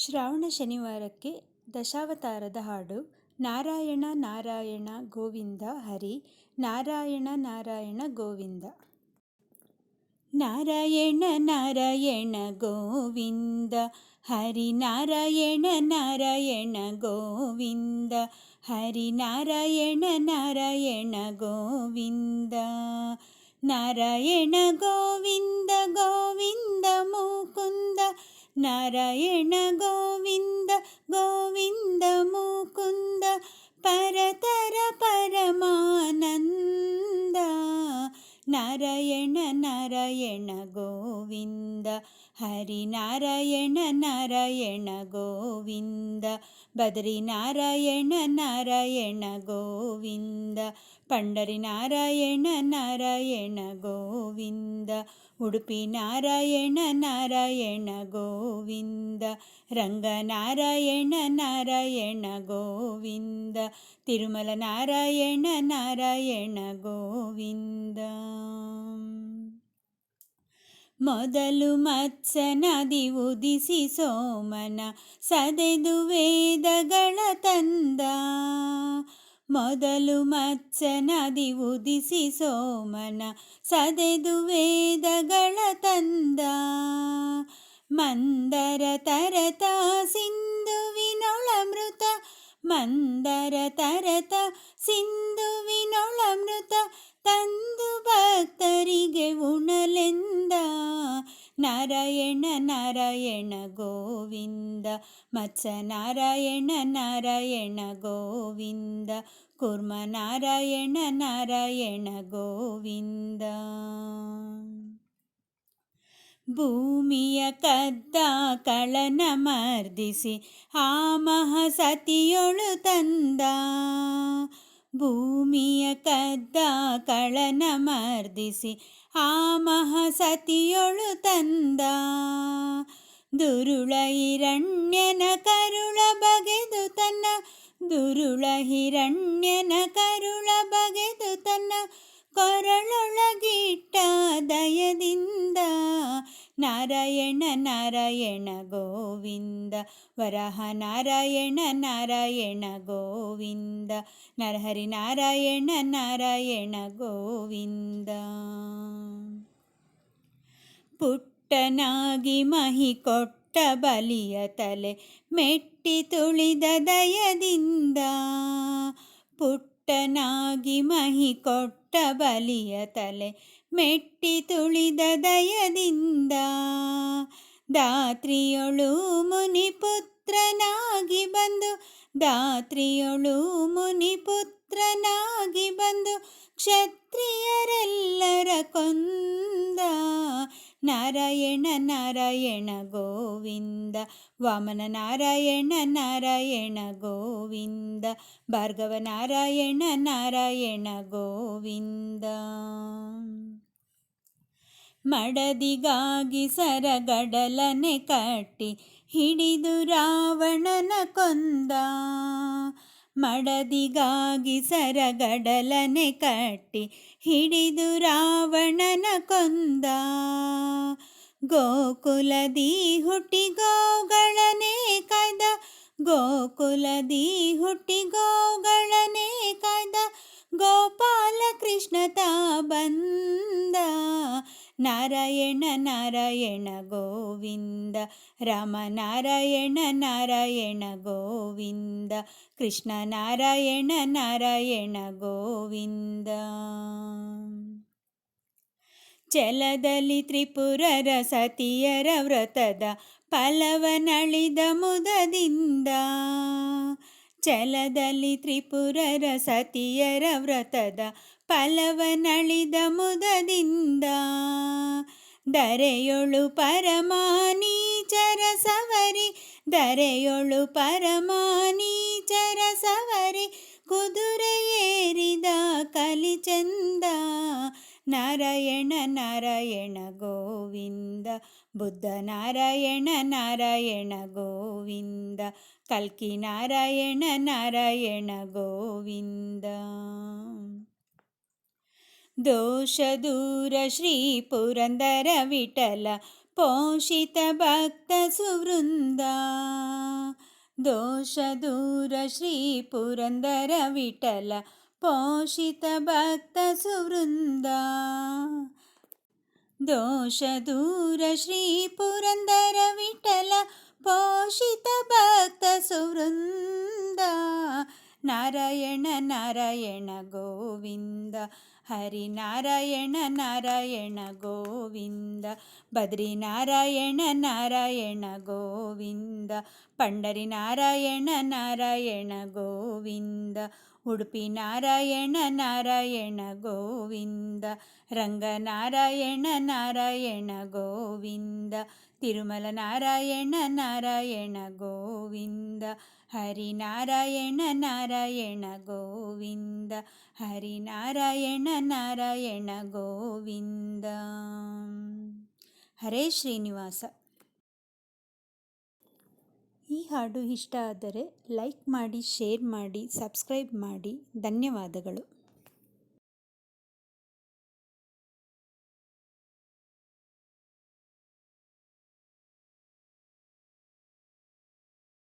ಶ್ರಾವಣ ಶನಿವಾರಕ್ಕೆ ದಶಾವತಾರದ ಹಾಡು ನಾರಾಯಣ ನಾರಾಯಣ ಗೋವಿಂದ ಹರಿ ನಾರಾಯಣ ನಾರಾಯಣ ಗೋವಿಂದ. ನಾರಾಯಣ ನಾರಾಯಣ ಗೋವಿಂದ ಹರಿ ನಾರಾಯಣ ನಾರಾಯಣ ಗೋವಿಂದ ಹರಿ ನಾರಾಯಣ ನಾರಾಯಣ ಗೋವಿಂದ. ನಾರಾಯಣ ಗೋವಿಂದ ಗೋವಿಂದ ಮುಕುಂದ నారాయణ గోవింద గోవింద ముకుంద పరతర పరమానంద. నారాయణ నారాయణ గోవింద ಹರಿ ನಾರಾಯಣ ನಾರಾಯಣ ಗೋವಿಂದ ಬದರಿ ನಾರಾಯಣ ನಾರಾಯಣ ಗೋವಿಂದ ಪಂಡರಿ ನಾರಾಯಣ ನಾರಾಯಣ ಗೋವಿಂದ ಉಡುಪಿ ನಾರಾಯಣ ನಾರಾಯಣ ಗೋವಿಂದ ರಂಗನಾರಾಯಣ ನಾರಾಯಣ ಗೋವಿಂದ ತಿರುಮಲ ನಾರಾಯಣ ನಾರಾಯಣ ಗೋವಿಂದ ಮೊದಲು ಮತ್ಸನದಿ ಉದಿಸಿ ಸೋಮನ ಸದೆದು ವೇದಗಳ ತಂದ. ಮೊದಲು ಮತ್ಸನದಿ ಉದಿಸಿ ಸೋಮನ ಸದೆದು ವೇದಗಳ ತಂದ. ಮಂದರ ತರತ ಸಿಂಧುವಿನೊಳಮೃತ ಮಂದರ ತರತ ಸಿಂಧುವಿನೊಳಮೃತ ತಂದು ಭಕ್ತರಿಗೆ ಉಣಲೆಂದ. ನಾರಾಯಣ ನಾರಾಯಣ ಗೋವಿಂದ. ಮತ್ಸ ನಾರಾಯಣ ನಾರಾಯಣ ಗೋವಿಂದ. ಕುರ್ಮ ನಾರಾಯಣ ನಾರಾಯಣ ಗೋವಿಂದ. ಭೂಮಿಯ ಕದ್ದ ಕಳನ ಮರ್ದಿಸಿ, ಆ ಮಹಸತಿಯೊಳು ತಂದ. ಭೂಮಿಯ ಕದ್ದ ಕಳನ ಮರ್ದಿಸಿ ಆ ಮಹಸತಿಯೊಳು ತಂದ. ದುರುಳ ಹಿರಣ್ಯನ ಕರುಳ ಬಗೆದು ತನ್ನ. ದುರುಳ ಹಿರಣ್ಯನ ಕರುಳ ಬಗೆದು ತನ್ನ. ಕೊರಳೊಳಗಿಟ್ಟ ದಯದಿಂದ. ನಾರಾಯಣ ನಾರಾಯಣ ವರಹ ನಾರಾಯಣ ನಾರಾಯಣ ಗೋವಿಂದ. ನರಹರಿ ನಾರಾಯಣ ನಾರಾಯಣ ಗೋವಿಂದ. ಪುಟ್ಟನಾಗಿ ಮಹಿ ಕೊಟ್ಟ ಬಲಿಯ ತಲೆ ಮೆಟ್ಟಿ ತುಳಿದ ದಯದಿಂದ. ಪುಟ್ಟನಾಗಿ ಮಹಿ ಕೊಟ್ಟ ಬಲಿಯ ತಲೆ ಮೆಟ್ಟಿ ತುಳಿದ ದಯದಿಂದ. ದಾತ್ರಿಯೊಳು ಮುನಿಪುತ್ರನಾಗಿ ಬಂದು, ದಾತ್ರಿಯೊಳು ಮುನಿಪುತ್ರನಾಗಿ ಬಂದು, ಕ್ಷತ್ರಿಯರೆಲ್ಲರ ಕೊಂದ, ನಾರಾಯಣ ನಾರಾಯಣ ಗೋವಿಂದ, ವಾಮನ ನಾರಾಯಣ ನಾರಾಯಣ ಗೋವಿಂದ, ಭಾರ್ಗವ ನಾರಾಯಣ ನಾರಾಯಣ ಗೋವಿಂದ. ಮಡದಿಗಾಗಿ ಸರಗಡಲನೆ ಕಟ್ಟಿ ಹಿಡಿದು ರಾವಣನ ಕೊಂದ ಮಡದಿಗಾಗಿ ಸರಗಡಲನೆ ಕಟ್ಟಿ ಹಿಡಿದು ರಾವಣನ ಕೊಂದ ಗೋಕುಲದಿ ಹುಟ್ಟಿ ಗೋಗಳನೆ ಕಾಯ್ದ ಗೋಕುಲದಿ ಹುಟ್ಟಿ ಗೋಗಳನೆ ಕಾಯ್ದ ಗೋಪಾಲ ಕೃಷ್ಣ ತಾ ಬಂದ ನಾರಾಯಣ ನಾರಾಯಣ ಗೋವಿಂದ. ರಾಮ ನಾರಾಯಣ ನಾರಾಯಣ ಗೋವಿಂದ. ಕೃಷ್ಣ ನಾರಾಯಣ ನಾರಾಯಣ ಗೋವಿಂದ. ಚಲದಲ್ಲಿ ತ್ರಿಪುರರ ಸತಿಯರ ವ್ರತದ ಫಲವನಳಿದ ಮುದದಿಂದ ಚಲದಲ್ಲಿ ತ್ರಿಪುರರ ಸತಿಯರ ವ್ರತದ ಫಲವನಳಿದ ಮುದದಿಂದ ದರೆಯೊಳು ಪರಮಾನೀಚರ ಸವರಿ ದರೆಯೊಳು ಪರಮಾನೀಚರ ಸವರಿ ಕುದುರೆ ಏರಿದ ಕಲಿಚಂದ ನಾರಾಯಣ ನಾರಾಯಣ ಗೋವಿಂದ ಬುದ್ಧ ನಾರಾಯಣ ನಾರಾಯಣ ಗೋವಿಂದ ಕಲ್ಕಿ ನಾರಾಯಣ ನಾರಾಯಣ ಗೋವಿಂದ ದೋಷ ದೂರ ಶ್ರೀ ಪುರಂದರ ವಿಠಲ ಪೋಷಿತ ಭಕ್ತ ಸುವೃಂದ ದೋಷ ದೂರ ಶ್ರೀ ಪುರಂದರ ವಿಠಲ पोषितभक्तसुवृन्दा दोषदूर श्रीपुरन्दरविठल पोषितभक्तसुवृन्द ನಾರಾಯಣ ನಾರಾಯಣ ಗೋವಿಂದ ಹರಿ ನಾರಾಯಣ ನಾರಾಯಣ ಗೋವಿಂದ ಬದ್ರಿ ನಾರಾಯಣ ನಾರಾಯಣ ಗೋವಿಂದ ಪಂಡರಿ ನಾರಾಯಣ ನಾರಾಯಣ ಗೋವಿಂದ ಉಡುಪಿ ನಾರಾಯಣ ನಾರಾಯಣ ಗೋವಿಂದ ರಂಗನಾರಾಯಣ ನಾರಾಯಣ ಗೋವಿಂದ ತಿರುಮಲ ನಾರಾಯಣ ನಾರಾಯಣ ಗೋವಿಂದ ಹರಿನಾರಾಯಣ ನಾರಾಯಣ ಗೋವಿಂದ, ಹರಿನಾರಾಯಣ ನಾರಾಯಣ ಗೋವಿಂದ. ಹರೇ ಶ್ರೀನಿವಾಸ. ಈ ಹಾಡು ಇಷ್ಟ ಆದರೆ ಲೈಕ್ ಮಾಡಿ, ಶೇರ್ ಮಾಡಿ, ಸಬ್ಸ್ಕ್ರೈಬ್ ಮಾಡಿ. ಧನ್ಯವಾದಗಳು.